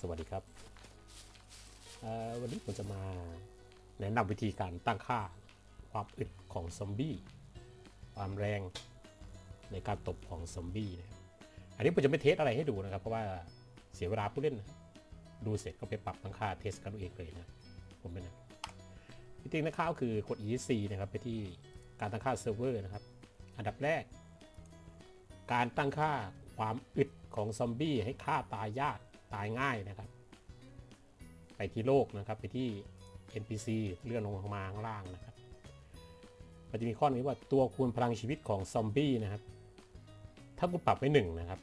สวัสดีครับ วันนี้ผมจะมาแนะนำวิธีการตั้งค่าความอึดของซอมบี้ ความแรงในการตบของซอมบี้นะครับอันนี้ผมจะไม่เทสอะไรให้ดูนะครับ เพราะว่าเสียเวลาผู้เล่นนะดูเสร็จก็ไปปรับตั้งค่าเทสกันเองเลยนะผมเป็นนะวิธีตั้งค่าก็คือกด ESC นะครับไปที่การตั้งค่าเซิร์ฟเวอร์นะครับ อันดับแรก การตั้งค่าความอึดของซอมบี้ให้ฆ่าตายยาก ตายง่ายนะครับ ไปที่โลกนะครับ ไปที่ NPC เลื่อนลงมาข้างล่างนะครับ มันจะมีข้อนี้ว่าตัวคูณพลังชีวิตของซอมบี้นะครับ ถ้าคุณปรับไว้หนึ่งนะครับ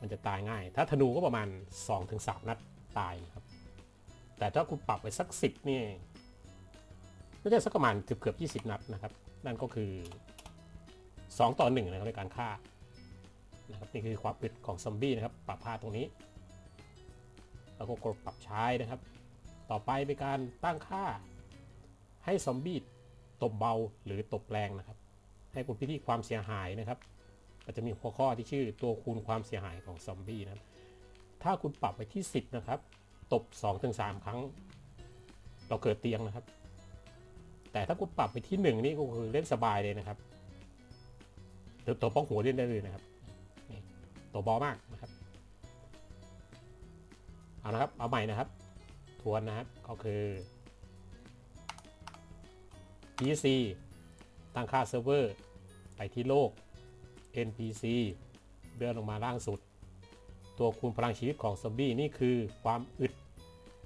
มันจะตายง่าย ถ้าธนูก็ประมาณ 2-3 นัดตายนะครับ แต่ถ้าคุณปรับไว้สัก 10นี่น่าจะสักประมาณเกือบเกือบ20 นัดนะครับ นั่นก็คือ 2 ต่อ 1 นะครับในการฆ่านะครับนี่คือความอึดของซอมบี้นะครับ ปรับพาตรงนี้ แล้วก็กดปรับใช้นะครับ ต่อไปเป็นการตั้งค่า ให้ซอมบี้ตบเบาหรือตบแรงนะครับ ให้คุณพิธีความเสียหายนะครับก็จะมีหัวข้อที่ชื่อตัวคูณความเสียหายของซอมบี้นะถ้าคุณปรับไปที่ 10 นะครับ ตบ 2-3 ครั้ง เราเกิดเตียงนะครับ แต่ถ้าคุณปรับไปที่ 1 นี่ก็คือเล่นสบายเลยนะครับตัวตัวป้องหัวเล่นได้เลยนะครับตัวบอมากนะครับ เอานะครับ เอาใหม่นะครับ ทวนนะครับ ก็คือ PC ตั้งค่าเซิร์ฟเวอร์ ไปที่โลก NPC เลื่อนลงมาล่างสุด ตัวคูณพลังชีวิตของซอมบี้นี่คือความอึด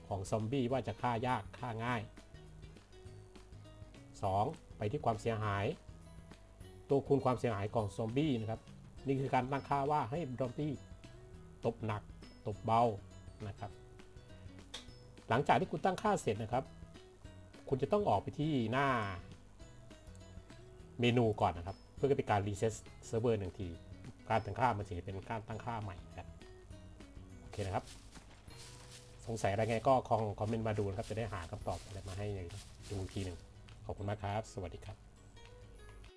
ของซอมบี้ว่าจะฆ่ายากฆ่าง่าย 2. ไปที่ความเสียหาย ตัวคูณความเสียหายของซอมบี้นะครับ นี่คือการตั้งค่าว่าให้ดอมบี้ตบหนัก ตบเบา นะครับ หลังจากที่คุณตั้งค่าเสร็จนะครับ คุณจะต้องออกไปที่หน้าเมนูก่อนนะครับ เพื่อเป็นการรีเซ็ตเซิร์ฟเวอร์หนึ่งที การตั้งค่ามันจะเป็นการตั้งค่าใหม่นะครับโอเคนะครับ สงสัยอะไรไงก็คอมคอมเมนต์มาดูนะครับ จะได้หาคำตอบอะไรมาให้ดูอีกทีหนึ่งขอบคุณมากครับ สวัสดีครับ